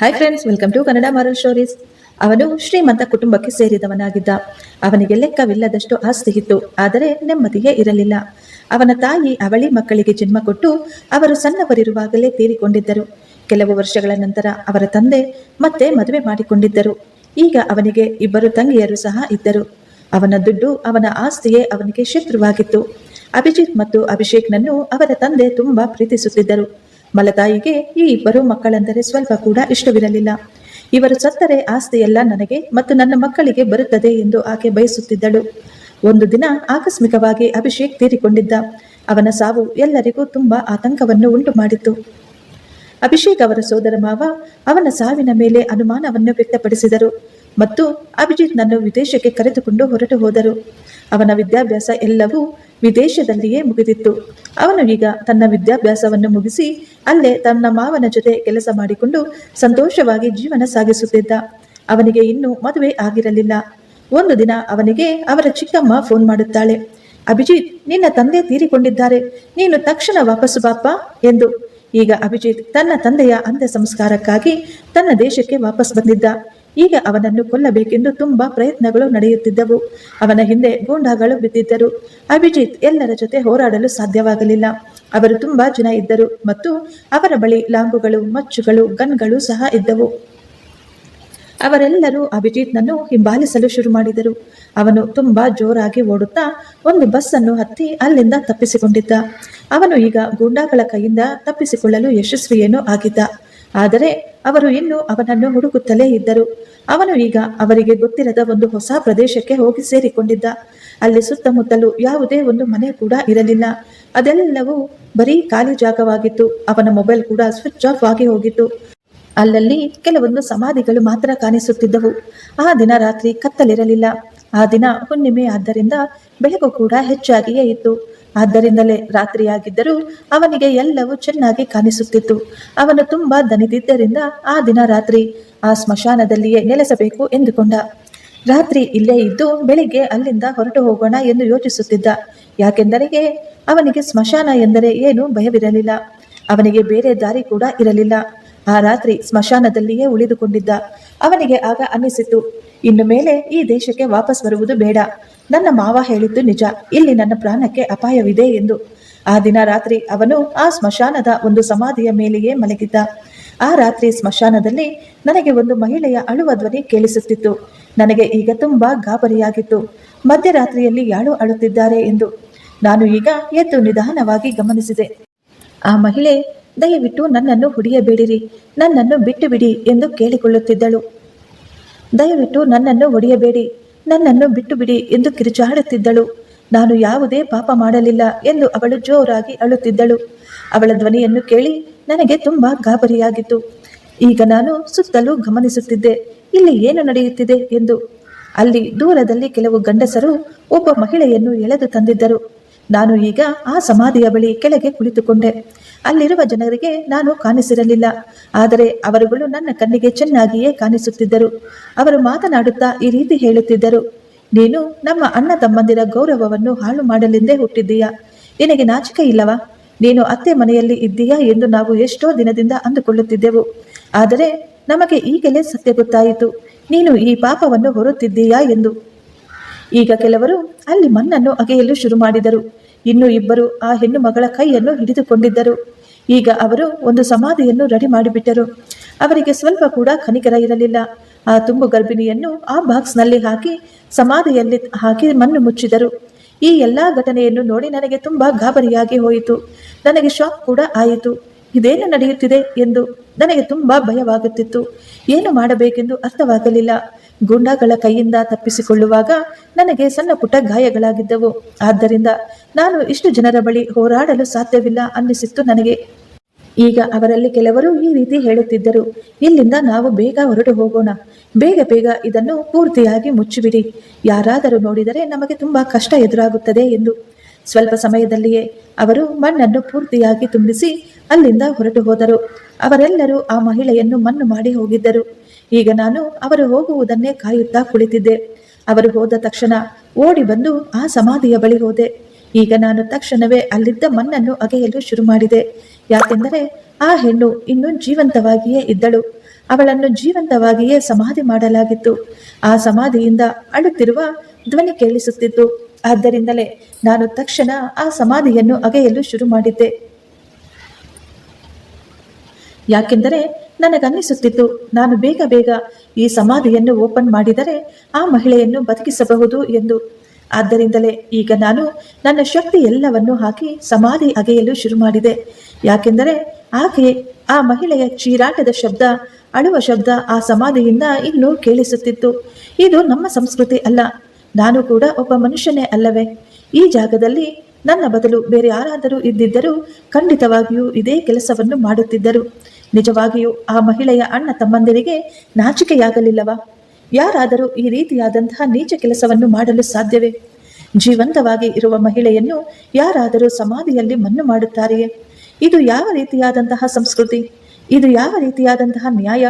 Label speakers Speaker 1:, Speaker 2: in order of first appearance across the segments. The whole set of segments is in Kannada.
Speaker 1: Hi friends welcome to Kannada moral stories ಅವನು ಶ್ರೀಮಂತ ಕುಟುಂಬಕ್ಕೆ ಸೇರಿದವನಾಗಿದ್ದ. ಅವನಿಗೆ ಲೆಕ್ಕವಿಲ್ಲದಷ್ಟು ಆಸ್ತಿ ಇತ್ತು, ಆದರೆ ನೆಮ್ಮದಿಯೇ ಇರಲಿಲ್ಲ. ಅವನ ತಾಯಿ ಅವಳಿ ಮಕ್ಕಳಿಗೆ ಜನ್ಮ ಕೊಟ್ಟು ಅವರು ಸಣ್ಣವರಿರುವಾಗಲೇ ತೀರಿಕೊಂಡಿದ್ದರು. ಕೆಲವು ವರ್ಷಗಳ ನಂತರ ಅವರ ತಂದೆ ಮತ್ತೆ ಮದುವೆ ಮಾಡಿಕೊಂಡಿದ್ದರು. ಈಗ ಅವನಿಗೆ ಇಬ್ಬರು ತಂಗಿಯರು ಸಹ ಇದ್ದರು. ಅವನ ದುಡ್ಡು ಅವನ ಆಸ್ತಿಯೇ ಅವನಿಗೆ ಶತ್ರುವಾಗಿತ್ತು. ಅಭಿಜಿತ್ ಮತ್ತು ಅಭಿಷೇಕ್ನನ್ನು ಅವರ ತಂದೆ ತುಂಬಾ ಪ್ರೀತಿಸುತ್ತಿದ್ದರು. ಮಲತಾಯಿಗೆ, ಈ ಇಬ್ಬರು ಮಕ್ಕಳೆಂದರೆ ಸ್ವಲ್ಪ ಕೂಡ ಇಷ್ಟವಿರಲಿಲ್ಲ. ಇವರು ಸತ್ತರೆ ಆಸ್ತಿಯೆಲ್ಲ ನನಗೆ ಮತ್ತು ನನ್ನ ಮಕ್ಕಳಿಗೆ ಬರುತ್ತದೆ ಎಂದು ಆಕೆ ಬಯಸುತ್ತಿದ್ದಳು. ಒಂದು ದಿನ ಆಕಸ್ಮಿಕವಾಗಿ ಅಭಿಷೇಕ್ ತೀರಿಕೊಂಡಿದ್ದ. ಅವನ ಸಾವು ಎಲ್ಲರಿಗೂ ತುಂಬಾ ಆತಂಕವನ್ನು ಉಂಟು ಮಾಡಿತು ಅಭಿಷೇಕ್ ಅವರ ಸೋದರ ಮಾವ ಅವನ ಸಾವಿನ ಮೇಲೆ ಅನುಮಾನವನ್ನು ವ್ಯಕ್ತಪಡಿಸಿದರು ಮತ್ತು ಅಭಿಜಿತ್ನನ್ನು ವಿದೇಶಕ್ಕೆ ಕರೆದುಕೊಂಡು ಹೊರಟು ಹೋದರು. ಅವನ ವಿದ್ಯಾಭ್ಯಾಸ ಎಲ್ಲವೂ ವಿದೇಶದಲ್ಲಿಯೇ ಮುಗಿದಿತ್ತು. ಅವನು ಈಗ ತನ್ನ ವಿದ್ಯಾಭ್ಯಾಸವನ್ನು ಮುಗಿಸಿ ಅಲ್ಲೇ ತನ್ನ ಮಾವನ ಜೊತೆ ಕೆಲಸ ಮಾಡಿಕೊಂಡು ಸಂತೋಷವಾಗಿ ಜೀವನ ಸಾಗಿಸುತ್ತಿದ್ದ. ಅವನಿಗೆ ಇನ್ನೂ ಮದುವೆ ಆಗಿರಲಿಲ್ಲ. ಒಂದು ದಿನ ಅವನಿಗೆ ಅವರ ಚಿಕ್ಕಮ್ಮ ಫೋನ್ ಮಾಡುತ್ತಾಳೆ. ಅಭಿಜಿತ್, ನಿನ್ನ ತಂದೆ ತೀರಿಕೊಂಡಿದ್ದಾರೆ. ನೀನು ತಕ್ಷಣ ವಾಪಸ್ಸು ಬಾಪ ಎಂದು. ಈಗ ಅಭಿಜಿತ್ ತನ್ನ ತಂದೆಯ ಅಂತ್ಯ ಸಂಸ್ಕಾರಕ್ಕಾಗಿ ತನ್ನ ದೇಶಕ್ಕೆ ವಾಪಸ್ ಬಂದಿದ್ದ. ಈಗ ಅವನನ್ನು ಕೊಲ್ಲಬೇಕೆಂದು ತುಂಬಾ ಪ್ರಯತ್ನಗಳು ನಡೆಯುತ್ತಿದ್ದವು. ಅವನ ಹಿಂದೆ ಗೂಂಡಾಗಳು ಬಿದ್ದಿದ್ದರು. ಅಭಿಜಿತ್ ಎಲ್ಲರ ಜೊತೆ ಹೋರಾಡಲು ಸಾಧ್ಯವಾಗಲಿಲ್ಲ. ಅವರು ತುಂಬಾ ಜನ ಇದ್ದರು ಮತ್ತು ಅವರ ಬಳಿ ಲಾಂಗುಗಳು, ಮಚ್ಚುಗಳು, ಗನ್ಗಳು ಸಹ ಇದ್ದವು. ಅವರೆಲ್ಲರೂ ಅಭಿಜಿತ್ನನ್ನು ಹಿಂಬಾಲಿಸಲು ಶುರು ಮಾಡಿದರು. ಅವನು ತುಂಬಾ ಜೋರಾಗಿ ಓಡುತ್ತಾ ಒಂದು ಬಸ್ ಅನ್ನು ಹತ್ತಿ ಅಲ್ಲಿಂದ ತಪ್ಪಿಸಿಕೊಂಡಿದ್ದ. ಅವನು ಈಗ ಗೂಂಡಾಗಳ ಕೈಯಿಂದ ತಪ್ಪಿಸಿಕೊಳ್ಳಲು ಯಶಸ್ವಿಯೇನೂ ಆಗಿದ್ದ. ಆದರೆ ಅವರು ಇನ್ನೂ ಅವನನ್ನು ಹುಡುಕುತ್ತಲೇ ಇದ್ದರು. ಅವನು ಈಗ ಅವರಿಗೆ ಗೊತ್ತಿರದ ಒಂದು ಹೊಸ ಪ್ರದೇಶಕ್ಕೆ ಹೋಗಿ ಸೇರಿಕೊಂಡಿದ್ದ. ಅಲ್ಲಿ ಸುತ್ತಮುತ್ತಲು ಯಾವುದೇ ಒಂದು ಮನೆ ಕೂಡ ಇರಲಿಲ್ಲ. ಅದೆಲ್ಲವೂ ಬರೀ ಖಾಲಿ ಜಾಗವಾಗಿತ್ತು. ಅವನ ಮೊಬೈಲ್ ಕೂಡ ಸ್ವಿಚ್ ಆಫ್ ಆಗಿ ಹೋಗಿತ್ತು. ಅಲ್ಲಲ್ಲಿ ಕೆಲವೊಂದು ಸಮಾಧಿಗಳು ಮಾತ್ರ ಕಾಣಿಸುತ್ತಿದ್ದವು. ಆ ದಿನ ರಾತ್ರಿ ಕತ್ತಲಿರಲಿಲ್ಲ. ಆ ದಿನ ಹುಣ್ಣಿಮೆ ಆದ್ದರಿಂದ ಬೆಳಕು ಕೂಡ ಹೆಚ್ಚಾಗಿಯೇ ಇತ್ತು. ಆದ್ದರಿಂದಲೇ ರಾತ್ರಿಯಾಗಿದ್ದರೂ ಅವನಿಗೆ ಎಲ್ಲವೂ ಚೆನ್ನಾಗಿ ಕಾಣಿಸುತ್ತಿತ್ತು. ಅವನು ತುಂಬಾ ದನಿದಿದ್ದರಿಂದ ಆ ದಿನ ರಾತ್ರಿ ಆ ಸ್ಮಶಾನದಲ್ಲಿಯೇ ನೆಲೆಸಬೇಕು ಎಂದುಕೊಂಡ. ರಾತ್ರಿ ಇಲ್ಲೇ ಇದ್ದು ಬೆಳಿಗ್ಗೆ ಅಲ್ಲಿಂದ ಹೊರಟು ಹೋಗೋಣ ಎಂದು ಯೋಚಿಸುತ್ತಿದ್ದ. ಯಾಕೆಂದರೆ ಅವನಿಗೆ ಸ್ಮಶಾನ ಎಂದರೆ ಏನೂ ಭಯವಿರಲಿಲ್ಲ. ಅವನಿಗೆ ಬೇರೆ ದಾರಿ ಕೂಡ ಇರಲಿಲ್ಲ. ಆ ರಾತ್ರಿ ಸ್ಮಶಾನದಲ್ಲಿಯೇ ಉಳಿದುಕೊಂಡಿದ್ದ. ಅವನಿಗೆ ಆಗ ಅನ್ನಿಸಿತು ಇನ್ನು ಮೇಲೆ ಈ ದೇಶಕ್ಕೆ ವಾಪಸ್ ಬರುವುದು ಬೇಡ. ನನ್ನ ಮಾವ ಹೇಳಿದ್ದು ನಿಜ. ಇಲ್ಲಿ ನನ್ನ ಪ್ರಾಣಕ್ಕೆ ಅಪಾಯವಿದೆ ಎಂದು. ಆ ದಿನ ರಾತ್ರಿ ಅವನು ಆ ಸ್ಮಶಾನದ ಒಂದು ಸಮಾಧಿಯ ಮೇಲೆಯೇ ಮಲಗಿದ್ದ. ಆ ರಾತ್ರಿ ಸ್ಮಶಾನದಲ್ಲಿ ನನಗೆ ಒಂದು ಮಹಿಳೆಯ ಅಳುವ ಧ್ವನಿ ಕೇಳಿಸುತ್ತಿತ್ತು. ನನಗೆ ಈಗ ತುಂಬಾ ಗಾಬರಿಯಾಗಿತ್ತು. ಮಧ್ಯರಾತ್ರಿಯಲ್ಲಿ ಯಾಳು ಅಳುತ್ತಿದ್ದಾರೆ ಎಂದು. ನಾನು ಈಗ ಎದ್ದು ನಿಧಾನವಾಗಿ ಗಮನಿಸಿದೆ. ಆ ಮಹಿಳೆ, ದಯವಿಟ್ಟು ನನ್ನನ್ನು ಹೊಡೆಯಬೇಡಿರಿ. ನನ್ನನ್ನು ಬಿಟ್ಟು ಬಿಡಿ ಎಂದು ಕೇಳಿಕೊಳ್ಳುತ್ತಿದ್ದಳು. ದಯವಿಟ್ಟು ನನ್ನನ್ನು ಹೊಡೆಯಬೇಡಿ. ನನ್ನನ್ನು ಬಿಟ್ಟು ಬಿಡಿ ಎಂದು ಕಿರುಚಾಡುತ್ತಿದ್ದಳು. ನಾನು ಯಾವುದೇ ಪಾಪ ಮಾಡಲಿಲ್ಲ ಎಂದು ಅವಳು ಜೋರಾಗಿ ಅಳುತ್ತಿದ್ದಳು. ಅವಳ ಧ್ವನಿಯನ್ನು ಕೇಳಿ ನನಗೆ ತುಂಬಾ ಗಾಬರಿಯಾಗಿತ್ತು. ಈಗ ನಾನು ಸುತ್ತಲೂ ಗಮನಿಸುತ್ತಿದ್ದೆ. ಇಲ್ಲಿ ಏನು ನಡೆಯುತ್ತಿದೆ ಎಂದು. ಅಲ್ಲಿ ದೂರದಲ್ಲಿ ಕೆಲವು ಗಂಡಸರು ಒಬ್ಬ ಮಹಿಳೆಯನ್ನು ಎಳೆದು ತಂದಿದ್ದರು. ನಾನು ಈಗ ಆ ಸಮಾಧಿಯ ಬಳಿ ಕೆಳಗೆ ಕುಳಿತುಕೊಂಡೆ. ಅಲ್ಲಿರುವ ಜನರಿಗೆ ನಾನು ಕಾಣಿಸಿರಲಿಲ್ಲ. ಆದರೆ ಅವರುಗಳು ನನ್ನ ಕಣ್ಣಿಗೆ ಚೆನ್ನಾಗಿಯೇ ಕಾಣಿಸುತ್ತಿದ್ದರು. ಅವರು ಮಾತನಾಡುತ್ತಾ ಈ ರೀತಿ ಹೇಳುತ್ತಿದ್ದರು, ನೀನು ನಮ್ಮ ಅಣ್ಣ ತಮ್ಮಂದಿರ ಗೌರವವನ್ನು ಹಾಳು ಮಾಡಲೆಂದೇ ಹುಟ್ಟಿದ್ದೀಯಾ? ನಿನಗೆ ನಾಚಿಕೆ ಇಲ್ಲವಾ? ನೀನು ಅತ್ತೆ ಮನೆಯಲ್ಲಿ ಇದ್ದೀಯಾ ಎಂದು ನಾವು ಎಷ್ಟೋ ದಿನದಿಂದ ಅಂದುಕೊಳ್ಳುತ್ತಿದ್ದೆವು. ಆದರೆ ನಮಗೆ ಈಗಲೇ ಸತ್ಯ ಗೊತ್ತಾಯಿತು. ನೀನು ಈ ಪಾಪವನ್ನು ಹೊರುತ್ತಿದ್ದೀಯಾ ಎಂದು. ಈಗ ಕೆಲವರು ಅಲ್ಲಿ ಮಣ್ಣನ್ನು ಅಗೆಯಲು ಶುರು ಮಾಡಿದರು. ಇನ್ನು ಇಬ್ಬರು ಆ ಹೆಣ್ಣು ಮಗಳ ಕೈಯನ್ನು ಹಿಡಿದುಕೊಂಡಿದ್ದರು. ಈಗ ಅವರು ಒಂದು ಸಮಾಧಿಯನ್ನು ರೆಡಿ ಮಾಡಿಬಿಟ್ಟರು. ಅವರಿಗೆ ಸ್ವಲ್ಪ ಕೂಡ ಕನಿಕರ ಇರಲಿಲ್ಲ. ಆ ತುಂಬು ಗರ್ಭಿಣಿಯನ್ನು ಆ ಬಾಕ್ಸ್ನಲ್ಲಿ ಹಾಕಿ ಸಮಾಧಿಯಲ್ಲಿ ಹಾಕಿ ಮಣ್ಣು ಮುಚ್ಚಿದರು. ಈ ಎಲ್ಲ ಘಟನೆಯನ್ನು ನೋಡಿ ನನಗೆ ತುಂಬಾ ಗಾಬರಿಯಾಗಿ ಹೋಯಿತು. ನನಗೆ ಶಾಕ್ ಕೂಡ ಆಯಿತು. ಇದೇನು ನಡೆಯುತ್ತಿದೆ ಎಂದು ನನಗೆ ತುಂಬಾ ಭಯವಾಗುತ್ತಿತ್ತು. ಏನು ಮಾಡಬೇಕೆಂದು ಅರ್ಥವಾಗಲಿಲ್ಲ. ಗೂಂಡಾಗಳ ಕೈಯಿಂದ ತಪ್ಪಿಸಿಕೊಳ್ಳುವಾಗ ನನಗೆ ಸಣ್ಣ ಪುಟ್ಟ ಗಾಯಗಳಾಗಿದ್ದವು. ಆದ್ದರಿಂದ ನಾನು ಇಷ್ಟು ಜನರ ಬಳಿ ಹೋರಾಡಲು ಸಾಧ್ಯವಿಲ್ಲ ಅನ್ನಿಸಿತ್ತು ನನಗೆ. ಈಗ ಅವರಲ್ಲಿ ಕೆಲವರು ಈ ರೀತಿ ಹೇಳುತ್ತಿದ್ದರು. ಇಲ್ಲಿಂದ ನಾವು ಬೇಗ ಹೊರಟು ಹೋಗೋಣ. ಬೇಗ ಬೇಗ ಇದನ್ನು ಪೂರ್ತಿಯಾಗಿ ಮುಚ್ಚಿಬಿಡಿ. ಯಾರಾದರೂ ನೋಡಿದರೆ ನಮಗೆ ತುಂಬಾ ಕಷ್ಟ ಎದುರಾಗುತ್ತದೆ ಎಂದು. ಸ್ವಲ್ಪ ಸಮಯದಲ್ಲಿಯೇ ಅವರು ಮಣ್ಣನ್ನು ಪೂರ್ತಿಯಾಗಿ ತುಂಬಿಸಿ ಅಲ್ಲಿಂದ ಹೊರಟು ಹೋದರು. ಅವರೆಲ್ಲರೂ ಆ ಮಹಿಳೆಯನ್ನು ಮಣ್ಣು ಮಾಡಿ ಹೋಗಿದ್ದರು. ಈಗ ನಾನು ಅವರು ಹೋಗುವುದನ್ನೇ ಕಾಯುತ್ತಾ ಕುಳಿತಿದ್ದೆ. ಅವರು ಹೋದ ತಕ್ಷಣ ಓಡಿ ಬಂದು ಆ ಸಮಾಧಿಯ ಬಳಿ ಹೋದೆ. ಈಗ ನಾನು ತಕ್ಷಣವೇ ಅಲ್ಲಿದ್ದ ಮಣ್ಣನ್ನು ಅಗೆಯಲು ಶುರು ಮಾಡಿದೆ. ಯಾಕೆಂದರೆ ಆ ಹೆಣ್ಣು ಇನ್ನೂ ಜೀವಂತವಾಗಿಯೇ ಇದ್ದಳು. ಅವಳನ್ನು ಜೀವಂತವಾಗಿಯೇ ಸಮಾಧಿ ಮಾಡಲಾಗಿತ್ತು. ಆ ಸಮಾಧಿಯಿಂದ ಅಳುತ್ತಿರುವ ಧ್ವನಿ ಕೇಳಿಸುತ್ತಿತ್ತು. ಆದ್ದರಿಂದಲೇ ನಾನು ತಕ್ಷಣ ಆ ಸಮಾಧಿಯನ್ನು ಅಗೆಯಲು ಶುರು ಮಾಡಿದ್ದೆ. ಯಾಕೆಂದರೆ ನನಗನ್ನಿಸುತ್ತಿತ್ತು, ನಾನು ಬೇಗ ಬೇಗ ಈ ಸಮಾಧಿಯನ್ನು ಓಪನ್ ಮಾಡಿದರೆ ಆ ಮಹಿಳೆಯನ್ನು ಬದುಕಿಸಬಹುದು ಎಂದು. ಆದ್ದರಿಂದಲೇ ಈಗ ನಾನು ನನ್ನ ಶಕ್ತಿ ಎಲ್ಲವನ್ನು ಹಾಕಿ ಸಮಾಧಿ ಅಗೆಯಲು ಶುರು ಮಾಡಿದೆ. ಯಾಕೆಂದರೆ ಆಕೆ, ಆ ಮಹಿಳೆಯ ಚೀರಾಟದ ಶಬ್ದ, ಅಳುವ ಶಬ್ದ ಆ ಸಮಾಧಿಯಿಂದ ಇನ್ನೂ ಕೇಳಿಸುತ್ತಿತ್ತು. ಇದು ನಮ್ಮ ಸಂಸ್ಕೃತಿ ಅಲ್ಲ. ನಾನು ಕೂಡ ಒಬ್ಬ ಮನುಷ್ಯನೇ ಅಲ್ಲವೇ? ಈ ಜಾಗದಲ್ಲಿ ನನ್ನ ಬದಲು ಬೇರೆ ಯಾರಾದರೂ ಇದ್ದಿದ್ದರೂ ಖಂಡಿತವಾಗಿಯೂ ಇದೇ ಕೆಲಸವನ್ನು ಮಾಡುತ್ತಿದ್ದರು. ನಿಜವಾಗಿಯೂ ಆ ಮಹಿಳೆಯ ಅಣ್ಣ ತಮ್ಮಂದಿರಿಗೆ ನಾಚಿಕೆಯಾಗಲಿಲ್ಲವಾ? ಯಾರಾದರೂ ಈ ರೀತಿಯಾದಂತಹ ನೀಚ ಕೆಲಸವನ್ನು ಮಾಡಲು ಸಾಧ್ಯವೇ? ಜೀವಂತವಾಗಿ ಇರುವ ಮಹಿಳೆಯನ್ನು ಯಾರಾದರೂ ಸಮಾಧಿಯಲ್ಲಿ ಮಣ್ಣು ಮಾಡುತ್ತಾರೆಯೇ? ಇದು ಯಾವ ರೀತಿಯಾದಂತಹ ಸಂಸ್ಕೃತಿ? ಇದು ಯಾವ ರೀತಿಯಾದಂತಹ ನ್ಯಾಯ?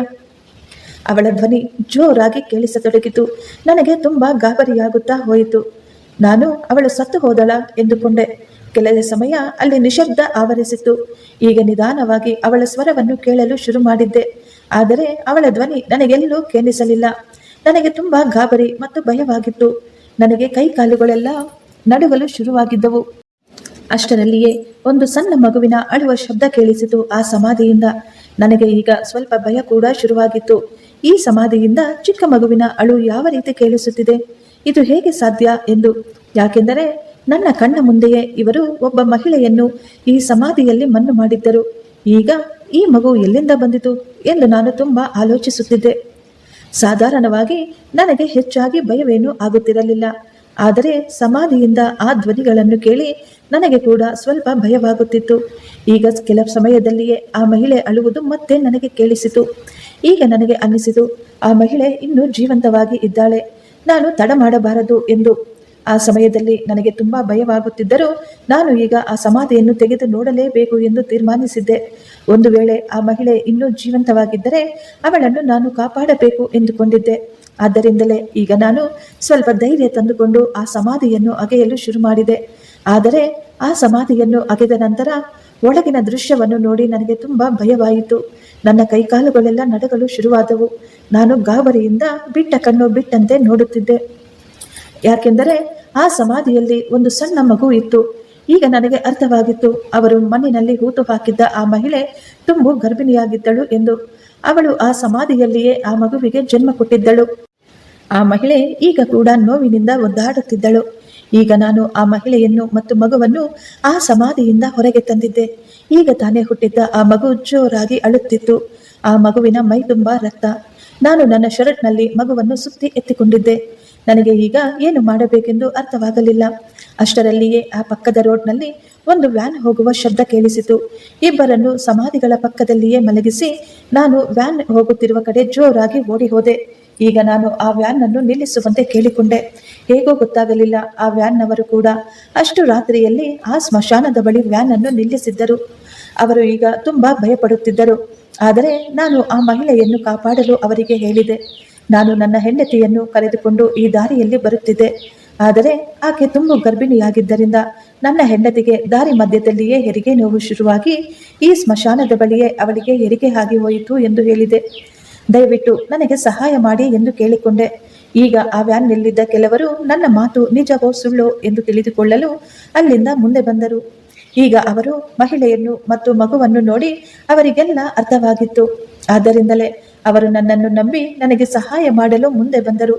Speaker 1: ಅವಳ ಧ್ವನಿ ಜೋರಾಗಿ ಕೇಳಿಸತೊಡಗಿತು. ನನಗೆ ತುಂಬಾ ಗಾಬರಿಯಾಗುತ್ತಾ ಹೋಯಿತು. ನಾನು ಅವಳು ಸತ್ತು ಹೋದಳ ಎಂದುಕೊಂಡೆ. ಕೆಲವೇ ಸಮಯ ಅಲ್ಲಿ ನಿಶಬ್ದ ಆವರಿಸಿತು. ಈಗ ನಿಧಾನವಾಗಿ ಅವಳ ಸ್ವರವನ್ನು ಕೇಳಲು ಶುರು ಮಾಡಿದ್ದೆ. ಆದರೆ ಅವಳ ಧ್ವನಿ ನನಗೆಲ್ಲೂ ಕೇಳಿಸಲಿಲ್ಲ. ನನಗೆ ತುಂಬಾ ಗಾಬರಿ ಮತ್ತು ಭಯವಾಗಿತ್ತು. ನನಗೆ ಕೈ ಕಾಲುಗಳೆಲ್ಲ ನಡುಗಲು ಶುರುವಾಗಿದ್ದವು. ಅಷ್ಟರಲ್ಲಿಯೇ ಒಂದು ಸಣ್ಣ ಮಗುವಿನ ಅಳುವ ಶಬ್ದ ಕೇಳಿಸಿತು ಆ ಸಮಾಧಿಯಿಂದ. ನನಗೆ ಈಗ ಸ್ವಲ್ಪ ಭಯ ಕೂಡ ಶುರುವಾಗಿತ್ತು. ಈ ಸಮಾಧಿಯಿಂದ ಚಿಕ್ಕ ಮಗುವಿನ ಅಳು ಯಾವ ರೀತಿ ಕೇಳಿಸುತ್ತಿದೆ? ಇದು ಹೇಗೆ ಸಾಧ್ಯ ಎಂದು. ಯಾಕೆಂದರೆ ನನ್ನ ಕಣ್ಣ ಮುಂದೆಯೇ ಇವರು ಒಬ್ಬ ಮಹಿಳೆಯನ್ನು ಈ ಸಮಾಧಿಯಲ್ಲಿ ಮಣ್ಣು ಮಾಡಿದ್ದರು. ಈಗ ಈ ಮಗು ಎಲ್ಲಿಂದ ಬಂದಿತು ಎಂದು ನಾನು ತುಂಬಾ ಆಲೋಚಿಸುತ್ತಿದ್ದೆ. ಸಾಧಾರಣವಾಗಿ ನನಗೆ ಹೆಚ್ಚಾಗಿ ಭಯವೇನೂ ಆಗುತ್ತಿರಲಿಲ್ಲ. ಆದರೆ ಸಮಾಧಿಯಿಂದ ಆ ಧ್ವನಿಗಳನ್ನು ಕೇಳಿ ನನಗೆ ಕೂಡ ಸ್ವಲ್ಪ ಭಯವಾಗುತ್ತಿತ್ತು. ಈಗ ಕೆಲ ಸಮಯದಲ್ಲಿಯೇ ಆ ಮಹಿಳೆ ಅಳುವುದು ಮತ್ತೆ ನನಗೆ ಕೇಳಿಸಿತು. ಈಗ ನನಗೆ ಅನ್ನಿಸಿತು, ಆ ಮಹಿಳೆ ಇನ್ನೂ ಜೀವಂತವಾಗಿ ಇದ್ದಾಳೆ, ನಾನು ತಡ ಮಾಡಬಾರದು ಎಂದು. ಆ ಸಮಯದಲ್ಲಿ ನನಗೆ ತುಂಬಾ ಭಯವಾಗುತ್ತಿದ್ದರೂ ನಾನು ಈಗ ಆ ಸಮಾಧಿಯನ್ನು ತೆಗೆದು ನೋಡಲೇಬೇಕು ಎಂದು ತೀರ್ಮಾನಿಸಿದ್ದೆ. ಒಂದು ವೇಳೆ ಆ ಮಹಿಳೆ ಇನ್ನೂ ಜೀವಂತವಾಗಿದ್ದರೆ ಅವಳನ್ನು ನಾನು ಕಾಪಾಡಬೇಕು ಎಂದುಕೊಂಡಿದ್ದೆ. ಆದ್ದರಿಂದಲೇ ಈಗ ನಾನು ಸ್ವಲ್ಪ ಧೈರ್ಯ ತಂದುಕೊಂಡು ಆ ಸಮಾಧಿಯನ್ನು ಅಗೆಯಲು ಶುರು ಮಾಡಿದೆ. ಆದರೆ ಆ ಸಮಾಧಿಯನ್ನು ಅಗೆದ ನಂತರ ಒಳಗಿನ ದೃಶ್ಯವನ್ನು ನೋಡಿ ನನಗೆ ತುಂಬಾ ಭಯವಾಯಿತು. ನನ್ನ ಕೈಕಾಲುಗಳೆಲ್ಲ ನಡಗಲು ಶುರುವಾದವು. ನಾನು ಗಾಬರಿಯಿಂದ ಬಿಟ್ಟ ಕಣ್ಣು ಬಿಟ್ಟಂತೆ ನೋಡುತ್ತಿದ್ದೆ. ಯಾಕೆಂದರೆ ಆ ಸಮಾಧಿಯಲ್ಲಿ ಒಂದು ಸಣ್ಣ ಮಗು ಇತ್ತು. ಈಗ ನನಗೆ ಅರ್ಥವಾಗಿತ್ತು, ಅವರು ಮಣ್ಣಿನಲ್ಲಿ ಹೂತು ಹಾಕಿದ್ದ ಆ ಮಹಿಳೆ ತುಂಬು ಗರ್ಭಿಣಿಯಾಗಿದ್ದಳು ಎಂದು. ಅವಳು ಆ ಸಮಾಧಿಯಲ್ಲಿಯೇ ಆ ಮಗುವಿಗೆ ಜನ್ಮ ಕೊಟ್ಟಿದ್ದಳು. ಆ ಮಹಿಳೆ ಈಗ ಕೂಡ ನೋವಿನಿಂದ ಒದ್ದಾಡುತ್ತಿದ್ದಳು. ಈಗ ನಾನು ಆ ಮಹಿಳೆಯನ್ನು ಮತ್ತು ಮಗುವನ್ನು ಆ ಸಮಾಧಿಯಿಂದ ಹೊರಗೆ ತಂದಿದ್ದೆ. ಈಗ ತಾನೇ ಹುಟ್ಟಿದ್ದ ಆ ಮಗು ಜೋರಾಗಿ ಅಳುತ್ತಿತ್ತು. ಆ ಮಗುವಿನ ಮೈ ತುಂಬಾ ರಕ್ತ. ನಾನು ನನ್ನ ಶರ್ಟ್ನಲ್ಲಿ ಮಗುವನ್ನು ಸುತ್ತಿ ಎತ್ತಿಕೊಂಡಿದ್ದೆ. ನನಗೆ ಈಗ ಏನು ಮಾಡಬೇಕೆಂದು ಅರ್ಥವಾಗಲಿಲ್ಲ. ಅಷ್ಟರಲ್ಲಿಯೇ ಆ ಪಕ್ಕದ ರೋಡ್ನಲ್ಲಿ ಒಂದು ವ್ಯಾನ್ ಹೋಗುವ ಶಬ್ದ ಕೇಳಿಸಿತು. ಇಬ್ಬರನ್ನು ಸಮಾಧಿಗಳ ಪಕ್ಕದಲ್ಲಿಯೇ ಮಲಗಿಸಿ ನಾನು ವ್ಯಾನ್ ಹೋಗುತ್ತಿರುವ ಕಡೆ ಜೋರಾಗಿ ಓಡಿ ಹೋದೆ ಈಗ ನಾನು ಆ ವ್ಯಾನನ್ನು ನಿಲ್ಲಿಸುವಂತೆ ಕೇಳಿಕೊಂಡೆ. ಹೇಗೋ ಗೊತ್ತಾಗಲಿಲ್ಲ, ಆ ವ್ಯಾನ್ನವರು ಕೂಡ. ಅಷ್ಟು ರಾತ್ರಿಯಲ್ಲಿ ಆ ಸ್ಮಶಾನದ ಬಳಿ ವ್ಯಾನನ್ನು ನಿಲ್ಲಿಸಿದ್ದರು. ಅವರು ಈಗ ತುಂಬಾ ಭಯಪಡುತ್ತಿದ್ದರು. ಆದರೆ ನಾನು ಆ ಮಹಿಳೆಯನ್ನು ಕಾಪಾಡಲು ಅವರಿಗೆ ಹೇಳಿದೆ. ನಾನು ನನ್ನ ಹೆಂಡತಿಯನ್ನು ಕರೆದುಕೊಂಡು ಈ ದಾರಿಯಲ್ಲಿ ಬರುತ್ತಿದ್ದೆ. ಆದರೆ ಆಕೆ ತುಂಬು ಗರ್ಭಿಣಿಯಾಗಿದ್ದರಿಂದ ನನ್ನ ಹೆಂಡತಿಗೆ ದಾರಿ ಮಧ್ಯದಲ್ಲಿಯೇ ಹೆರಿಗೆ ನೋವು ಶುರುವಾಗಿ ಈ ಸ್ಮಶಾನದ ಬಳಿಯೇ ಅವಳಿಗೆ ಹೆರಿಗೆ ಆಗಿ ಹೋಯಿತು ಎಂದು ಹೇಳಿದೆ. ದಯವಿಟ್ಟು ನನಗೆ ಸಹಾಯ ಮಾಡಿ ಎಂದು ಕೇಳಿಕೊಂಡೆ. ಈಗ ಆ ವ್ಯಾನ್ ನಿಲ್ಲಿದ್ದ ಕೆಲವರು, ನನ್ನ ಮಾತು ನಿಜವೋ ಸುಳ್ಳೋ? ಎಂದು ತಿಳಿದುಕೊಳ್ಳಲು ಅಲ್ಲಿಂದ ಮುಂದೆ ಬಂದರು. ಈಗ ಅವರು ಮಹಿಳೆಯನ್ನು ಮತ್ತು ಮಗುವನ್ನು ನೋಡಿ ಅವರಿಗೆಲ್ಲ ಅರ್ಥವಾಗಿತ್ತು. ಆದ್ದರಿಂದಲೇ ಅವರು ನನ್ನನ್ನು ನಂಬಿ ನನಗೆ ಸಹಾಯ ಮಾಡಲು ಮುಂದೆ ಬಂದರು.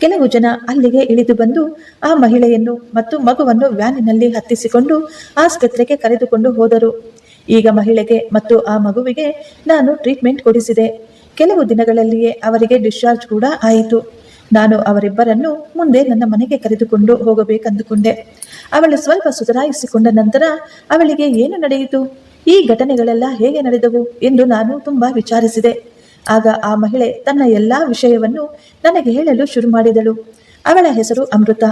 Speaker 1: ಕೆಲವು ಜನ ಅಲ್ಲಿಗೆ ಇಳಿದು ಬಂದು ಆ ಮಹಿಳೆಯನ್ನು ಮತ್ತು ಮಗುವನ್ನು ವ್ಯಾನಿನಲ್ಲಿ ಹತ್ತಿಸಿಕೊಂಡು ಆಸ್ಪತ್ರೆಗೆ ಕರೆದುಕೊಂಡು ಹೋದರು. ಈಗ ಮಹಿಳೆಗೆ ಮತ್ತು ಆ ಮಗುವಿಗೆ ನಾನು ಟ್ರೀಟ್ಮೆಂಟ್ ಕೊಡಿಸಿದೆ. ಕೆಲವು ದಿನಗಳಲ್ಲಿಯೇ ಅವರಿಗೆ ಡಿಸ್ಚಾರ್ಜ್ ಕೂಡ ಆಯಿತು. ನಾನು ಅವರಿಬ್ಬರನ್ನು ಮುಂದೆ ನನ್ನ ಮನೆಗೆ ಕರೆದುಕೊಂಡು ಹೋಗಬೇಕೆಂದುಕೊಂಡೆ. ಅವಳು ಸ್ವಲ್ಪ ಸುಧಾರಿಸಿಕೊಂಡ ನಂತರ ಅವಳಿಗೆ ಏನು ನಡೆಯಿತು? ಈ ಘಟನೆಗಳೆಲ್ಲ ಹೇಗೆ ನಡೆದವು ಎಂದು ನಾನು ತುಂಬಾ ವಿಚಾರಿಸಿದೆ. ಆಗ ಆ ಮಹಿಳೆ ತನ್ನ ಎಲ್ಲಾ ವಿಷಯವನ್ನು ನನಗೆ ಹೇಳಲು ಶುರು ಮಾಡಿದಳು. ಅವಳ ಹೆಸರು ಅಮೃತ.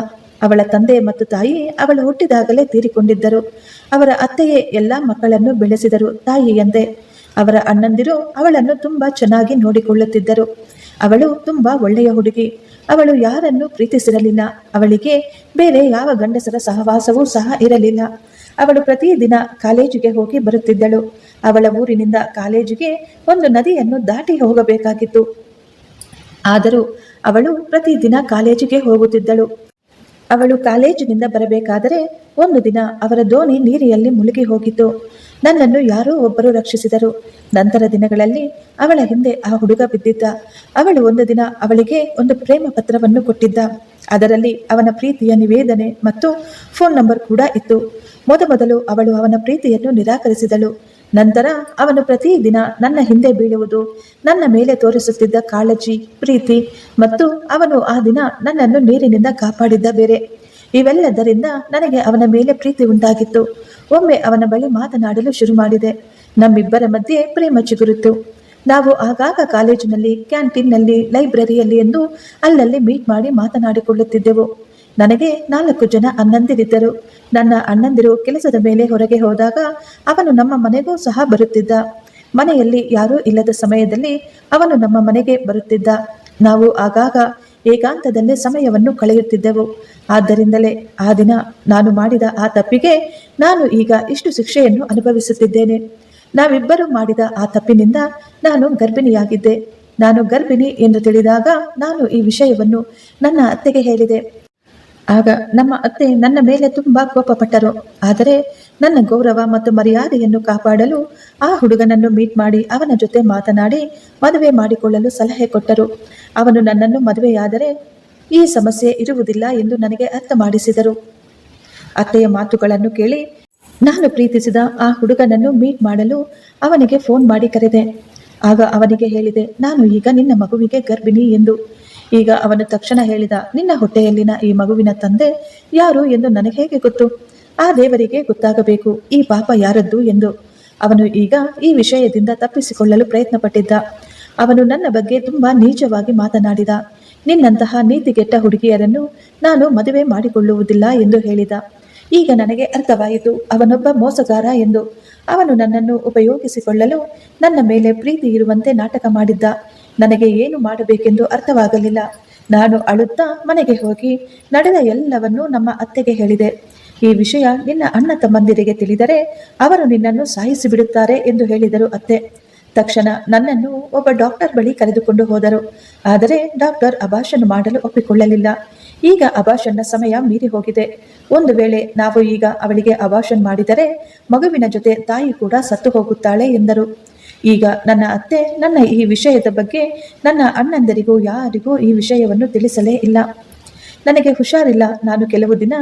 Speaker 1: ಅವಳ ತಂದೆ ಮತ್ತು ತಾಯಿ ಅವಳು ಹುಟ್ಟಿದಾಗಲೇ ತೀರಿಕೊಂಡಿದ್ದರು. ಅವರ ಅತ್ತೆಯೇ ಎಲ್ಲ ಮಕ್ಕಳನ್ನು ಬೆಳೆಸಿದರು. ತಾಯಿಯಂತೆ ಅವರ ಅಣ್ಣಂದಿರು ಅವಳನ್ನು ತುಂಬಾ ಚೆನ್ನಾಗಿ ನೋಡಿಕೊಳ್ಳುತ್ತಿದ್ದರು. ಅವಳು ತುಂಬಾ ಒಳ್ಳೆಯ ಹುಡುಗಿ. ಅವಳು ಯಾರನ್ನು ಪ್ರೀತಿಸಿರಲಿಲ್ಲ. ಅವಳಿಗೆ ಬೇರೆ ಯಾವ ಗಂಡಸರ ಸಹವಾಸವೂ ಸಹ ಇರಲಿಲ್ಲ. ಅವಳು ಪ್ರತಿದಿನ ಕಾಲೇಜಿಗೆ ಹೋಗಿ ಬರುತ್ತಿದ್ದಳು. ಅವಳ ಊರಿನಿಂದ ಕಾಲೇಜಿಗೆ ಒಂದು ನದಿಯನ್ನು ದಾಟಿ ಹೋಗಬೇಕಾಗಿತ್ತು. ಆದರೂ ಅವಳು ಪ್ರತಿದಿನ ಕಾಲೇಜಿಗೆ ಹೋಗುತ್ತಿದ್ದಳು. ಅವಳು ಕಾಲೇಜಿನಿಂದ ಬರಬೇಕಾದರೆ ಒಂದು ದಿನ ಅವರ ದೋಣಿ ನೀರಿನಲ್ಲಿ ಮುಳುಗಿ ಹೋಗಿತ್ತು. ನನ್ನನ್ನು ಯಾರೋ ಒಬ್ಬರು ರಕ್ಷಿಸಿದರು. ನಂತರ ದಿನಗಳಲ್ಲಿ ಅವಳ ಹಿಂದೆ ಆ ಹುಡುಗ ಬಿದ್ದಿದ್ದ. ಅವಳು ಒಂದು ದಿನ ಅವಳಿಗೆ ಒಂದು ಪ್ರೇಮ ಪತ್ರವನ್ನು ಕೊಟ್ಟಿದ್ದ. ಅದರಲ್ಲಿ ಅವನ ಪ್ರೀತಿಯ ನಿವೇದನೆ ಮತ್ತು ಫೋನ್ ನಂಬರ್ ಕೂಡ ಇತ್ತು. ಮೊದಮೊದಲು ಅವಳು ಅವನ ಪ್ರೀತಿಯನ್ನು ನಿರಾಕರಿಸಿದಳು. ನಂತರ ಅವನು ಪ್ರತಿದಿನ ನನ್ನ ಹಿಂದೆ ಬೀಳುವುದು, ನನ್ನ ಮೇಲೆ ತೋರಿಸುತ್ತಿದ್ದ ಕಾಳಜಿ, ಪ್ರೀತಿ ಮತ್ತು ಅವನು ಆ ದಿನ ನನ್ನನ್ನು ನೀರಿನಿಂದ ಕಾಪಾಡಿದ್ದ ಬೇರೆ. ಇವೆಲ್ಲದರಿಂದ ನನಗೆ ಅವನ ಮೇಲೆ ಪ್ರೀತಿ ಉಂಟಾಗಿತ್ತು. ಒಮ್ಮೆ ಅವನ ಬಳಿ ಮಾತನಾಡಲು ಶುರು ಮಾಡಿದೆ ನಮ್ಮಿಬ್ಬರ ಮಧ್ಯೆ ಪ್ರೇಮ ಚಿಗುರಿತು. ನಾವು ಆಗಾಗ ಕಾಲೇಜಿನಲ್ಲಿ, ಕ್ಯಾಂಟೀನ್ನಲ್ಲಿ, ಲೈಬ್ರರಿಯಲ್ಲಿ ಎಂದು ಅಲ್ಲಲ್ಲಿ ಮೀಟ್ ಮಾಡಿ ಮಾತನಾಡಿಕೊಳ್ಳುತ್ತಿದ್ದೆವು. ನನಗೆ ನಾಲ್ಕು ಜನ ಅಣ್ಣಂದಿರಿದ್ದರು. ನನ್ನ ಅಣ್ಣಂದಿರು ಕೆಲಸದ ಮೇಲೆ ಹೊರಗೆ ಹೋದಾಗ ಅವನು ನಮ್ಮ ಮನೆಗೂ ಸಹ ಬರುತ್ತಿದ್ದ. ಮನೆಯಲ್ಲಿ ಯಾರೂ ಇಲ್ಲದ ಸಮಯದಲ್ಲಿ ಅವನು ನಮ್ಮ ಮನೆಗೆ ಬರುತ್ತಿದ್ದ. ನಾವು ಆಗಾಗ ಏಕಾಂತದಲ್ಲೇ ಸಮಯವನ್ನು ಕಳೆಯುತ್ತಿದ್ದೆವು. ಆದ್ದರಿಂದಲೇ ಆ ದಿನ ನಾನು ಮಾಡಿದ ಆ ತಪ್ಪಿಗೆ ನಾನು ಈಗ ಇಷ್ಟು ಶಿಕ್ಷೆಯನ್ನು ಅನುಭವಿಸುತ್ತಿದ್ದೇನೆ. ನಾವಿಬ್ಬರು ಮಾಡಿದ ಆ ತಪ್ಪಿನಿಂದ ನಾನು ಗರ್ಭಿಣಿಯಾಗಿದ್ದೆ. ನಾನು ಗರ್ಭಿಣಿ ಎಂದು ತಿಳಿದಾಗ ನಾನು ಈ ವಿಷಯವನ್ನು ನನ್ನ ಅತ್ತೆಗೆ ಹೇಳಿದೆ. ಆಗ ನಮ್ಮ ಅತ್ತೆ ನನ್ನ ಮೇಲೆ ತುಂಬಾ ಕೋಪಪಟ್ಟರು. ಆದರೆ ನನ್ನ ಗೌರವ ಮತ್ತು ಮರ್ಯಾದೆಯನ್ನು ಕಾಪಾಡಲು ಆ ಹುಡುಗನನ್ನು ಮೀಟ್ ಮಾಡಿ ಅವನ ಜೊತೆ ಮಾತನಾಡಿ ಮದುವೆ ಮಾಡಿಕೊಳ್ಳಲು ಸಲಹೆ ಕೊಟ್ಟರು. ಅವನು ನನ್ನನ್ನು ಮದುವೆಯಾದರೆ ಈ ಸಮಸ್ಯೆ ಇರುವುದಿಲ್ಲ ಎಂದು ನನಗೆ ಅರ್ಥ ಮಾಡಿಸಿದರು ಅತ್ತೆಯ ಮಾತುಗಳನ್ನು ಕೇಳಿ ನಾನು ಪ್ರೀತಿಸಿದ ಆ ಹುಡುಗನನ್ನು ಮೀಟ್ ಮಾಡಲು ಅವನಿಗೆ ಫೋನ್ ಮಾಡಿ ಕರೆದೆ. ಆಗ ಅವನಿಗೆ ಹೇಳಿದೆ, ನಾನು ಈಗ ನಿನ್ನ ಮಗುವಿಗೆ ಗರ್ಭಿಣಿ ಎಂದು. ಈಗ ಅವನು ತಕ್ಷಣ ಹೇಳಿದ, ನಿನ್ನ ಹೊಟ್ಟೆಯಲ್ಲಿನ ಈ ಮಗುವಿನ ತಂದೆ ಯಾರು ಎಂದು ನನಗೆ ಹೇಗೆ ಗೊತ್ತು? ಆ ದೇವರಿಗೆ ಗೊತ್ತಾಗಬೇಕು, ಈ ಪಾಪ ಯಾರದ್ದು ಎಂದು. ಅವನು ಈಗ ಈ ವಿಷಯದಿಂದ ತಪ್ಪಿಸಿಕೊಳ್ಳಲು ಪ್ರಯತ್ನ ಪಟ್ಟಿದ್ದ ಅವನು ನನ್ನ ಬಗ್ಗೆ ತುಂಬಾ ನೀಚವಾಗಿ ಮಾತನಾಡಿದ. ನಿನ್ನಂತಹ ನೀತಿಗೆಟ್ಟ ಹುಡುಗಿಯರನ್ನು ನಾನು ಮದುವೆ ಮಾಡಿಕೊಳ್ಳುವುದಿಲ್ಲ ಎಂದು ಹೇಳಿದ. ಈಗ ನನಗೆ ಅರ್ಥವಾಯಿತು, ಅವನೊಬ್ಬ ಮೋಸಗಾರ ಎಂದು. ಅವನು ನನ್ನನ್ನು ಉಪಯೋಗಿಸಿಕೊಳ್ಳಲು ನನ್ನ ಮೇಲೆ ಪ್ರೀತಿ ಇರುವಂತೆ ನಾಟಕ ಮಾಡಿದ್ದ. ನನಗೆ ಏನು ಮಾಡಬೇಕೆಂದು ಅರ್ಥವಾಗಲಿಲ್ಲ. ನಾನು ಅಳುತ್ತಾ ಮನೆಗೆ ಹೋಗಿ ನಡೆದ ಎಲ್ಲವನ್ನೂ ನಮ್ಮ ಅತ್ತೆಗೆ ಹೇಳಿದೆ. ಈ ವಿಷಯ ನಿನ್ನ ಅಣ್ಣ ತಮ್ಮಂದಿರಿಗೆ ತಿಳಿದರೆ ಅವರು ನಿನ್ನನ್ನು ಸಾಯಿಸಿ ಬಿಡುತ್ತಾರೆ ಎಂದು ಹೇಳಿದರು ಅತ್ತೆ. ತಕ್ಷಣ ನನ್ನನ್ನು ಒಬ್ಬ ಡಾಕ್ಟರ್ ಬಳಿ ಕರೆದುಕೊಂಡು ಹೋದರು. ಆದರೆ ಡಾಕ್ಟರ್ ಅಭಾಷನ್ ಮಾಡಲು ಒಪ್ಪಿಕೊಳ್ಳಲಿಲ್ಲ. ಈಗ ಅಭಾಷನ್ ಸಮಯ ಮೀರಿ ಹೋಗಿದೆ. ಒಂದು ವೇಳೆ ನಾವು ಈಗ ಅವಳಿಗೆ ಅಭಾಷನ್ ಮಾಡಿದರೆ ಮಗುವಿನ ಜೊತೆ ತಾಯಿ ಕೂಡ ಸತ್ತು ಹೋಗುತ್ತಾಳೆ ಎಂದರು. ಈಗ ನನ್ನ ಅತ್ತೆ, ನನ್ನ ಈ ವಿಷಯದ ಬಗ್ಗೆ ನನ್ನ ಅಣ್ಣಂದರಿಗೂ ಯಾರಿಗೂ ಈ ವಿಷಯವನ್ನು ತಿಳಿಸಲೇ ಇಲ್ಲ. ನನಗೆ ಹುಷಾರಿಲ್ಲ. ನಾನು ಕೆಲವು ದಿನ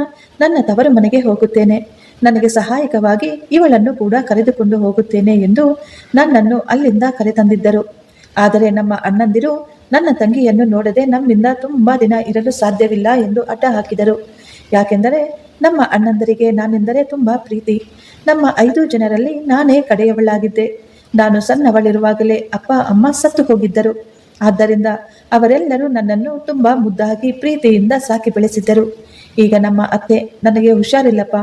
Speaker 1: ನನ್ನ ತವರು ಮನೆಗೆ ಹೋಗುತ್ತೇನೆ. ನನಗೆ ಸಹಾಯಕವಾಗಿ ಇವಳನ್ನು ಕೂಡ ಕರೆದುಕೊಂಡು ಹೋಗುತ್ತೇನೆ ಎಂದು ನನ್ನನ್ನು ಅಲ್ಲಿಂದ ಕರೆತಂದಿದ್ದರು. ಆದರೆ ನಮ್ಮ ಅಣ್ಣಂದಿರು ನನ್ನ ತಂಗಿಯನ್ನು ನೋಡದೆ ನಮ್ಮಿಂದ ತುಂಬಾ ದಿನ ಇರಲು ಸಾಧ್ಯವಿಲ್ಲ ಎಂದು ಅಡ್ಡ ಹಾಕಿದರು. ಯಾಕೆಂದರೆ ನಮ್ಮ ಅಣ್ಣಂದರಿಗೆ ನಾನೆಂದರೆ ತುಂಬಾ ಪ್ರೀತಿ. ನಮ್ಮ ಐದು ಜನರಲ್ಲಿ ನಾನೇ ಕಡೆಯವಳಾಗಿದ್ದೆ. ನಾನು ಸಣ್ಣವಳಿರುವಾಗಲೇ ಅಪ್ಪ, ಅಮ್ಮ ಸತ್ತು ಹೋಗಿದ್ದರು. ಆದ್ದರಿಂದ ಅವರೆಲ್ಲರೂ ನನ್ನನ್ನು ತುಂಬಾ ಮುದ್ದಾಗಿ ಪ್ರೀತಿಯಿಂದ ಸಾಕಿ ಬೆಳೆಸಿದ್ದರು. ಈಗ ನಮ್ಮ ಅತ್ತೆ ನನಗೆ ಹುಷಾರಿಲ್ಲಪ್ಪ.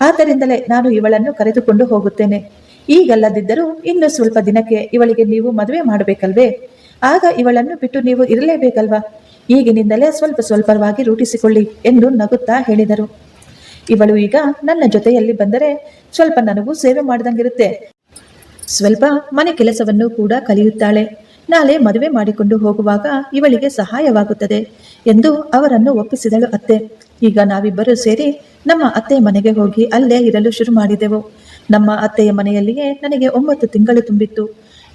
Speaker 1: ಆದ್ದರಿಂದಲೇ ನಾನು ಇವಳನ್ನು ಕರೆದುಕೊಂಡು ಹೋಗುತ್ತೇನೆ. ಈಗಲ್ಲದಿದ್ದರೂ ಇನ್ನು ಸ್ವಲ್ಪ ದಿನಕ್ಕೆ ಇವಳಿಗೆ ನೀವು ಮದುವೆ ಮಾಡಬೇಕಲ್ವೇ? ಆಗ ಇವಳನ್ನು ಬಿಟ್ಟು ನೀವು ಇರಲೇಬೇಕಲ್ವಾ? ಈಗಿನಿಂದಲೇ ಸ್ವಲ್ಪ ಸ್ವಲ್ಪವಾಗಿ ರೂಢಿಸಿಕೊಳ್ಳಿ ಎಂದು ನಗುತ್ತಾ ಹೇಳಿದರು. ಇವಳು ಈಗ ನನ್ನ ಜೊತೆಯಲ್ಲಿ ಬಂದರೆ ಸ್ವಲ್ಪ ನನಗೂ ಸೇವೆ ಮಾಡ್ದಂಗಿರುತ್ತೆ. ಸ್ವಲ್ಪ ಮನೆ ಕೆಲಸವನ್ನು ಕೂಡ ಕಲಿಯುತ್ತಾಳೆ. ನಾಳೆ ಮದುವೆ ಮಾಡಿಕೊಂಡು ಹೋಗುವಾಗ ಇವಳಿಗೆ ಸಹಾಯವಾಗುತ್ತದೆ ಎಂದು ಅವರನ್ನು ಒಪ್ಪಿಸಿದಳು ಅತ್ತೆ. ಈಗ ನಾವಿಬ್ಬರೂ ಸೇರಿ ನಮ್ಮ ಅತ್ತೆಯ ಮನೆಗೆ ಹೋಗಿ ಅಲ್ಲೇ ಇರಲು ಶುರು ಮಾಡಿದೆವು. ನಮ್ಮ ಅತ್ತೆಯ ಮನೆಯಲ್ಲಿಯೇ ನನಗೆ ಒಂಬತ್ತು ತಿಂಗಳು ತುಂಬಿತ್ತು.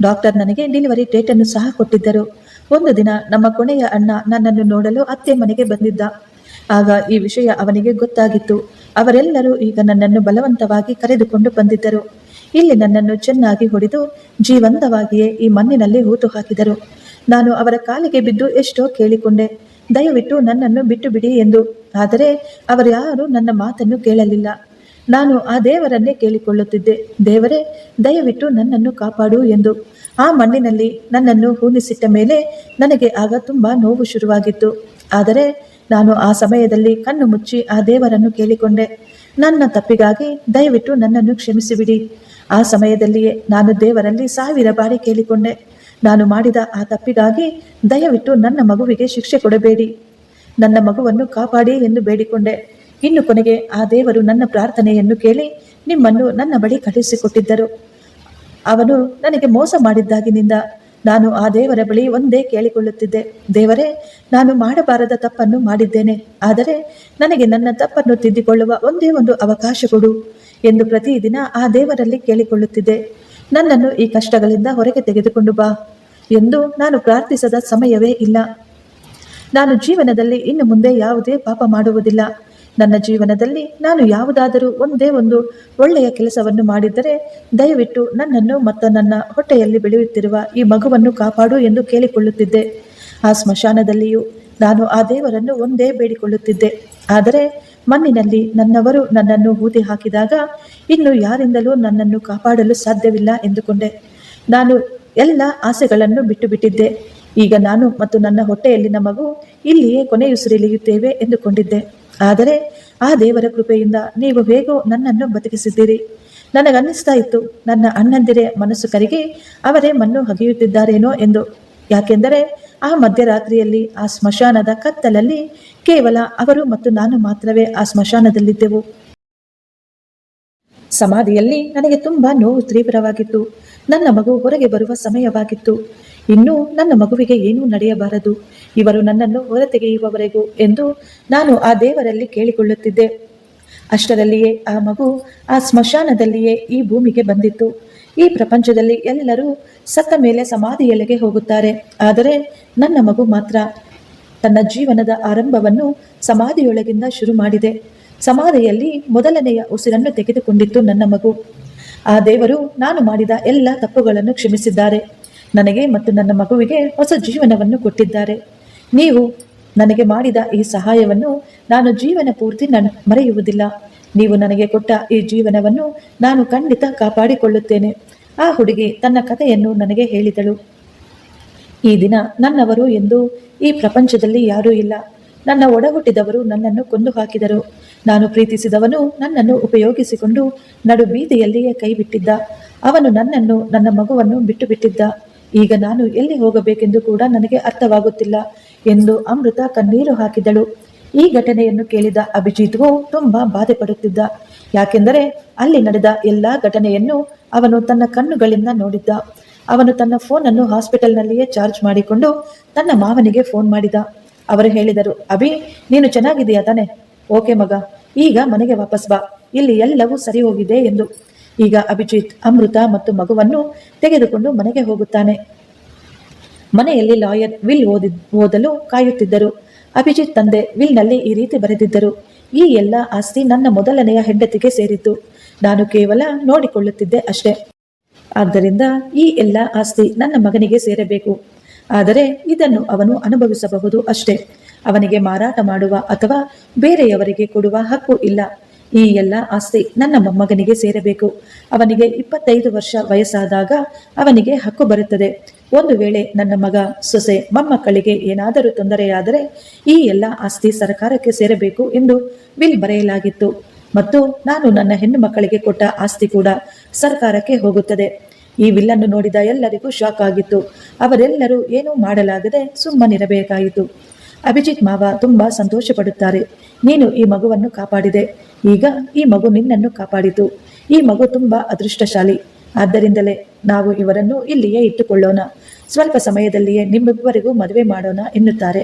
Speaker 1: ಡಾಕ್ಟರ್ ನನಗೆ ಡೆಲಿವರಿ ಡೇಟ್ ಅನ್ನು ಸಹ ಕೊಟ್ಟಿದ್ದರು. ಒಂದು ದಿನ ನಮ್ಮ ಕೊನೆಯ ಅಣ್ಣ ನನ್ನನ್ನು ನೋಡಲು ಅತ್ತೆ ಮನೆಗೆ ಬಂದಿದ್ದ. ಆಗ ಈ ವಿಷಯ ಅವನಿಗೆ ಗೊತ್ತಾಗಿತ್ತು. ಅವರೆಲ್ಲರೂ ಈಗ ನನ್ನನ್ನು ಬಲವಂತವಾಗಿ ಕರೆದುಕೊಂಡು ಬಂದಿದ್ದರು. ಇಲ್ಲಿ ನನ್ನನ್ನು ಚೆನ್ನಾಗಿ ಹೊಡೆದು ಜೀವಂತವಾಗಿಯೇ ಈ ಮಣ್ಣಿನಲ್ಲಿ ಹೂತು ಹಾಕಿದರು ನಾನು ಅವರ ಕಾಲಿಗೆ ಬಿದ್ದು ಎಷ್ಟೋ ಕೇಳಿಕೊಂಡೆ. ದಯವಿಟ್ಟು ನನ್ನನ್ನು ಬಿಟ್ಟು ಬಿಡಿ ಎಂದು. ಆದರೆ ಅವರ್ಯಾರೂ ನನ್ನ ಮಾತನ್ನು ಕೇಳಲಿಲ್ಲ. ನಾನು ಆ ದೇವರನ್ನೇ ಕೇಳಿಕೊಳ್ಳುತ್ತಿದ್ದೆ. ದೇವರೇ, ದಯವಿಟ್ಟು ನನ್ನನ್ನು ಕಾಪಾಡು ಎಂದು. ಆ ಮಣ್ಣಿನಲ್ಲಿ ನನ್ನನ್ನು ಹೂಣಿಸಿಟ್ಟ ಮೇಲೆ ನನಗೆ ಆಗ ತುಂಬಾ ನೋವು ಶುರುವಾಗಿತ್ತು. ಆದರೆ ನಾನು ಆ ಸಮಯದಲ್ಲಿ ಕಣ್ಣು ಮುಚ್ಚಿ ಆ ದೇವರನ್ನು ಕೇಳಿಕೊಂಡೆ. ನನ್ನ ತಪ್ಪಿಗಾಗಿ ದಯವಿಟ್ಟು ನನ್ನನ್ನು ಕ್ಷಮಿಸಿಬಿಡಿ. ಆ ಸಮಯದಲ್ಲಿಯೇ ನಾನು ದೇವರಲ್ಲಿ ಸಾವಿರ ಬಾರಿ ಕೇಳಿಕೊಂಡೆ. ನಾನು ಮಾಡಿದ ಆ ತಪ್ಪಿಗಾಗಿ ದಯವಿಟ್ಟು ನನ್ನ ಮಗುವಿಗೆ ಶಿಕ್ಷೆ ಕೊಡಬೇಡಿ. ನನ್ನ ಮಗುವನ್ನು ಕಾಪಾಡಿ ಎಂದು ಬೇಡಿಕೊಂಡೆ. ಇನ್ನು ಕೊನೆಗೆ ಆ ದೇವರು ನನ್ನ ಪ್ರಾರ್ಥನೆಯನ್ನು ಕೇಳಿ ನಿಮ್ಮನ್ನು ನನ್ನ ಬಳಿ ಕಳುಹಿಸಿಕೊಟ್ಟಿದ್ದರು. ಅವನು ನನಗೆ ಮೋಸ ಮಾಡಿದ್ದಾಗಿನಿಂದ ನಾನು ಆ ದೇವರ ಬಳಿ ಒಂದೇ ಕೇಳಿಕೊಳ್ಳುತ್ತಿದ್ದೆ. ದೇವರೇ, ನಾನು ಮಾಡಬಾರದ ತಪ್ಪನ್ನು ಮಾಡಿದ್ದೇನೆ. ಆದರೆ ನನಗೆ ನನ್ನ ತಪ್ಪನ್ನು ತಿದ್ದಿಕೊಳ್ಳುವ ಒಂದೇ ಒಂದು ಅವಕಾಶ ಕೊಡು ಎಂದು ಪ್ರತಿದಿನ ಆ ದೇವರಲ್ಲಿ ಕೇಳಿಕೊಳ್ಳುತ್ತಿದ್ದೆ. ನನ್ನನ್ನು ಈ ಕಷ್ಟಗಳಿಂದ ಹೊರಗೆ ತೆಗೆದುಕೊಂಡು ಬಾ ಎಂದು ನಾನು ಪ್ರಾರ್ಥಿಸದ ಸಮಯವೇ ಇಲ್ಲ. ನಾನು ಜೀವನದಲ್ಲಿ ಇನ್ನು ಮುಂದೆ ಯಾವುದೇ ಪಾಪ ಮಾಡುವುದಿಲ್ಲ. ನನ್ನ ಜೀವನದಲ್ಲಿ ನಾನು ಯಾವುದಾದರೂ ಒಂದೇ ಒಂದು ಒಳ್ಳೆಯ ಕೆಲಸವನ್ನು ಮಾಡಿದ್ದರೆ, ದಯವಿಟ್ಟು ನನ್ನನ್ನು ಮತ್ತು ನನ್ನ ಹೊಟ್ಟೆಯಲ್ಲಿ ಬೆಳೆಯುತ್ತಿರುವ ಈ ಮಗುವನ್ನು ಕಾಪಾಡು ಎಂದು ಕೇಳಿಕೊಳ್ಳುತ್ತಿದ್ದೆ. ಆ ಸ್ಮಶಾನದಲ್ಲಿಯೂ ನಾನು ಆ ದೇವರನ್ನು ಒಂದೇ ಬೇಡಿಕೊಳ್ಳುತ್ತಿದ್ದೆ. ಆದರೆ ಮಣ್ಣಿನಲ್ಲಿ ನನ್ನವರು ನನ್ನನ್ನು ಹೂತಿ ಹಾಕಿದಾಗ ಇನ್ನು ಯಾರಿಂದಲೂ ನನ್ನನ್ನು ಕಾಪಾಡಲು ಸಾಧ್ಯವಿಲ್ಲ ಎಂದುಕೊಂಡೆ. ನಾನು ಎಲ್ಲ ಆಸೆಗಳನ್ನು ಬಿಟ್ಟು ಬಿಟ್ಟಿದ್ದೆ ಈಗ ನಾನು ಮತ್ತು ನನ್ನ ಹೊಟ್ಟೆಯಲ್ಲಿನ ಮಗು ಇಲ್ಲಿಯೇ ಕೊನೆಯುಸಿರಿಲಿಯುತ್ತೇವೆ ಎಂದುಕೊಂಡಿದ್ದೆ. ಆದರೆ ಆ ದೇವರ ಕೃಪೆಯಿಂದ ನೀವು ಹೇಗೋ ನನ್ನನ್ನು ಬದುಕಿಸಿದ್ದೀರಿ. ನನಗನ್ನಿಸ್ತಾ ಇತ್ತು, ನನ್ನ ಅಣ್ಣಂದಿರೇ ಮನಸ್ಸು ಕರಿಗೆ ಅವರೇ ಮಣ್ಣು ಹಗೆಯುತ್ತಿದ್ದಾರೇನೋ ಎಂದು. ಯಾಕೆಂದರೆ ಆ ಮಧ್ಯರಾತ್ರಿಯಲ್ಲಿ, ಆ ಸ್ಮಶಾನದ ಕತ್ತಲಲ್ಲಿ ಕೇವಲ ಅವರು ಮತ್ತು ನಾನು ಮಾತ್ರವೇ ಆ ಸ್ಮಶಾನದಲ್ಲಿದ್ದೆವು. ಸಮಾಧಿಯಲ್ಲಿ ನನಗೆ ತುಂಬಾ ನೋವು ತೀವ್ರವಾಗಿತ್ತು. ನನ್ನ ಮಗು ಹೊರಗೆ ಬರುವ ಸಮಯವಾಗಿತ್ತು. ಇನ್ನು ನನ್ನ ಮಗುವಿಗೆ ಏನೂ ನಡೆಯಬಾರದು. ಇವರು ನನ್ನನ್ನು ಹೊರತೆಗೆಯುವವರೆಗೂ ಎಂದು ನಾನು ಆ ದೇವರಲ್ಲಿ ಕೇಳಿಕೊಳ್ಳುತ್ತಿದ್ದೆ. ಅಷ್ಟರಲ್ಲಿಯೇ ಆ ಮಗು ಆ ಸ್ಮಶಾನದಲ್ಲಿಯೇ ಈ ಭೂಮಿಗೆ ಬಂದಿತ್ತು. ಈ ಪ್ರಪಂಚದಲ್ಲಿ ಎಲ್ಲರೂ ಸತ್ತ ಮೇಲೆ ಸಮಾಧಿಯಲ್ಲಿಗೆ ಹೋಗುತ್ತಾರೆ. ಆದರೆ ನನ್ನ ಮಗು ಮಾತ್ರ ತನ್ನ ಜೀವನದ ಆರಂಭವನ್ನು ಸಮಾಧಿಯೊಳಗಿಂದ ಶುರು ಮಾಡಿದೆ. ಸಮಾಧಿಯಲ್ಲಿ ಮೊದಲನೆಯ ಉಸಿರನ್ನು ತೆಗೆದುಕೊಂಡಿತ್ತು ನನ್ನ ಮಗು. ಆ ದೇವರು ನಾನು ಮಾಡಿದ ಎಲ್ಲ ತಪ್ಪುಗಳನ್ನು ಕ್ಷಮಿಸಿದ್ದಾರೆ. ನನಗೆ ಮತ್ತು ನನ್ನ ಮಗುವಿಗೆ ಹೊಸ ಜೀವನವನ್ನು ಕೊಟ್ಟಿದ್ದಾರೆ. ನೀವು ನನಗೆ ಮಾಡಿದ ಈ ಸಹಾಯವನ್ನು ನಾನು ಜೀವನ ಪೂರ್ತಿ ನಾನು, ಮರೆಯುವುದಿಲ್ಲ. ನೀವು ನನಗೆ ಕೊಟ್ಟ ಈ ಜೀವನವನ್ನು ನಾನು ಖಂಡಿತ ಕಾಪಾಡಿಕೊಳ್ಳುತ್ತೇನೆ. ಆ ಹುಡುಗಿ ತನ್ನ ಕಥೆಯನ್ನು ನನಗೆ ಹೇಳಿದಳು. ಈ ದಿನ ನನ್ನವರು ಎಂದು ಈ ಪ್ರಪಂಚದಲ್ಲಿ ಯಾರೂ ಇಲ್ಲ. ನನ್ನ ಒಡಹುಟ್ಟಿದವರು ನನ್ನನ್ನು ಕೊಂದು ಹಾಕಿದರು ನಾನು ಪ್ರೀತಿಸಿದವನು ನನ್ನನ್ನು ಉಪಯೋಗಿಸಿಕೊಂಡು ನಡು ಬೀದಿಯಲ್ಲಿಯೇ ಕೈ ಬಿಟ್ಟಿದ್ದ ಅವನು ನನ್ನನ್ನು ನನ್ನ ಮಗುವನ್ನು ಬಿಟ್ಟು ಬಿಟ್ಟಿದ್ದ ಈಗ ನಾನು ಎಲ್ಲಿ ಹೋಗಬೇಕೆಂದು ಕೂಡ ನನಗೆ ಅರ್ಥವಾಗುತ್ತಿಲ್ಲ ಎಂದು ಅಮೃತ ಕಣ್ಣೀರು ಹಾಕಿದಳು. ಈ ಘಟನೆಯನ್ನು ಕೇಳಿದ ಅಭಿಜಿತ್ಗೂ ತುಂಬಾ ಬಾಧೆ ಪಡುತ್ತಿದ್ದ ಯಾಕೆಂದರೆ ಅಲ್ಲಿ ನಡೆದ ಎಲ್ಲಾ ಘಟನೆಯನ್ನು ಅವನು ತನ್ನ ಕಣ್ಣುಗಳಿಂದ ನೋಡಿದ್ದ. ಅವನು ತನ್ನ ಫೋನನ್ನು ಹಾಸ್ಪಿಟಲ್ನಲ್ಲಿಯೇ ಚಾರ್ಜ್ ಮಾಡಿಕೊಂಡು ತನ್ನ ಮಾವನಿಗೆ ಫೋನ್ ಮಾಡಿದ. ಅವರು ಹೇಳಿದರು, ಅಭಿ, ನೀನು ಚೆನ್ನಾಗಿದೆಯಾ ತಾನೆ? ಓಕೆ ಮಗ, ಈಗ ಮನೆಗೆ ವಾಪಸ್ ಬಾ, ಇಲ್ಲಿ ಎಲ್ಲವೂ ಸರಿ ಹೋಗಿದೆ ಎಂದು. ಈಗ ಅಭಿಜಿತ್, ಅಮೃತ ಮತ್ತು ಮಗುವನ್ನು ತೆಗೆದುಕೊಂಡು ಮನೆಗೆ ಹೋಗುತ್ತಾನೆ. ಮನೆಯಲ್ಲಿ ಲಾಯರ್ ವಿಲ್ ಓದಿ, ಓದಲು ಕಾಯುತ್ತಿದ್ದರು. ಅಭಿಜಿತ್ ತಂದೆ ವಿಲ್ನಲ್ಲಿ ಈ ರೀತಿ ಬರೆದಿದ್ದರು, ಈ ಎಲ್ಲ ಆಸ್ತಿ ನನ್ನ ಮೊದಲನೆಯ ಹೆಂಡತಿಗೆ ಸೇರಿತ್ತು ನಾನು ಕೇವಲ ನೋಡಿಕೊಳ್ಳುತ್ತಿದ್ದೆ ಅಷ್ಟೇ. ಆದ್ದರಿಂದ ಈ ಎಲ್ಲ ಆಸ್ತಿ ನನ್ನ ಮಗನಿಗೆ ಸೇರಬೇಕು. ಆದರೆ ಇದನ್ನು ಅವನು ಅನುಭವಿಸಬಹುದು ಅಷ್ಟೇ. ಅವನಿಗೆ ಮಾರಾಟ ಮಾಡುವ ಅಥವಾ ಬೇರೆಯವರಿಗೆ ಕೊಡುವ ಹಕ್ಕು ಇಲ್ಲ. ಈ ಎಲ್ಲ ಆಸ್ತಿ ನನ್ನ ಮೊಮ್ಮಗನಿಗೆ ಸೇರಬೇಕು. ಅವನಿಗೆ ಇಪ್ಪತ್ತೈದು ವರ್ಷ ವಯಸ್ಸಾದಾಗ ಅವನಿಗೆ ಹಕ್ಕು ಬರುತ್ತದೆ. ಒಂದು ವೇಳೆ ನನ್ನ ಮಗ, ಸೊಸೆ, ಮೊಮ್ಮಕ್ಕಳಿಗೆ ಏನಾದರೂ ತೊಂದರೆಯಾದರೆ ಈ ಎಲ್ಲ ಆಸ್ತಿ ಸರ್ಕಾರಕ್ಕೆ ಸೇರಬೇಕು ಎಂದು ಬಿಲ್ ಬರೆಯಲಾಗಿತ್ತು. ಮತ್ತು ನಾನು ನನ್ನ ಹೆಣ್ಣು ಮಕ್ಕಳಿಗೆ ಕೊಟ್ಟ ಆಸ್ತಿ ಕೂಡ ಸರ್ಕಾರಕ್ಕೆ ಹೋಗುತ್ತದೆ. ಈ ವಿಲ್ಲನ್ನು ನೋಡಿದ ಎಲ್ಲರಿಗೂ ಶಾಕ್ ಆಗಿತ್ತು. ಅವರೆಲ್ಲರೂ ಏನೂ ಮಾಡಲಾಗದೆ ಸುಮ್ಮನಿರಬೇಕಾಯಿತು. ಅಭಿಜಿತ್ ಮಾವ ತುಂಬಾ ಸಂತೋಷ ಪಡುತ್ತಾರೆ ನೀನು ಈ ಮಗುವನ್ನು ಕಾಪಾಡಿದೆ. ಈಗ ಈ ಮಗು ನಿನ್ನನ್ನು ಕಾಪಾಡಿತು. ಈ ಮಗು ತುಂಬಾ ಅದೃಷ್ಟಶಾಲಿ. ಆದ್ದರಿಂದಲೇ ನಾವು ಇವರನ್ನು ಇಲ್ಲಿಯೇ ಇಟ್ಟುಕೊಳ್ಳೋಣ. ಸ್ವಲ್ಪ ಸಮಯದಲ್ಲಿಯೇ ನಿಮ್ಮಿಬ್ಬರಿಗೂ ಮದುವೆ ಮಾಡೋಣ ಎನ್ನುತ್ತಾರೆ.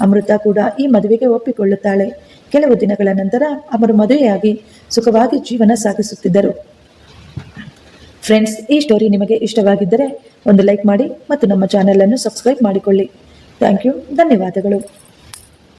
Speaker 1: ಅಮೃತ ಕೂಡ ಈ ಮದುವೆಗೆ ಒಪ್ಪಿಕೊಳ್ಳುತ್ತಾಳೆ. ಕೆಲವು ದಿನಗಳ ನಂತರ ಅವರು ಮದುವೆಯಾಗಿ ಸುಖವಾಗಿ ಜೀವನ ಸಾಗಿಸುತ್ತಿದ್ದರು. ಫ್ರೆಂಡ್ಸ್ ಈ ಸ್ಟೋರಿ ನಿಮಗೆ ಇಷ್ಟವಾಗಿದ್ದರೆ ಒಂದು ಲೈಕ್ ಮಾಡಿ ಮತ್ತು ನಮ್ಮ ಚಾನೆಲನ್ನು ಸಬ್ಸ್ಕ್ರೈಬ್ ಮಾಡಿಕೊಳ್ಳಿ. ಥ್ಯಾಂಕ್ ಯು ಧನ್ಯವಾದಗಳು.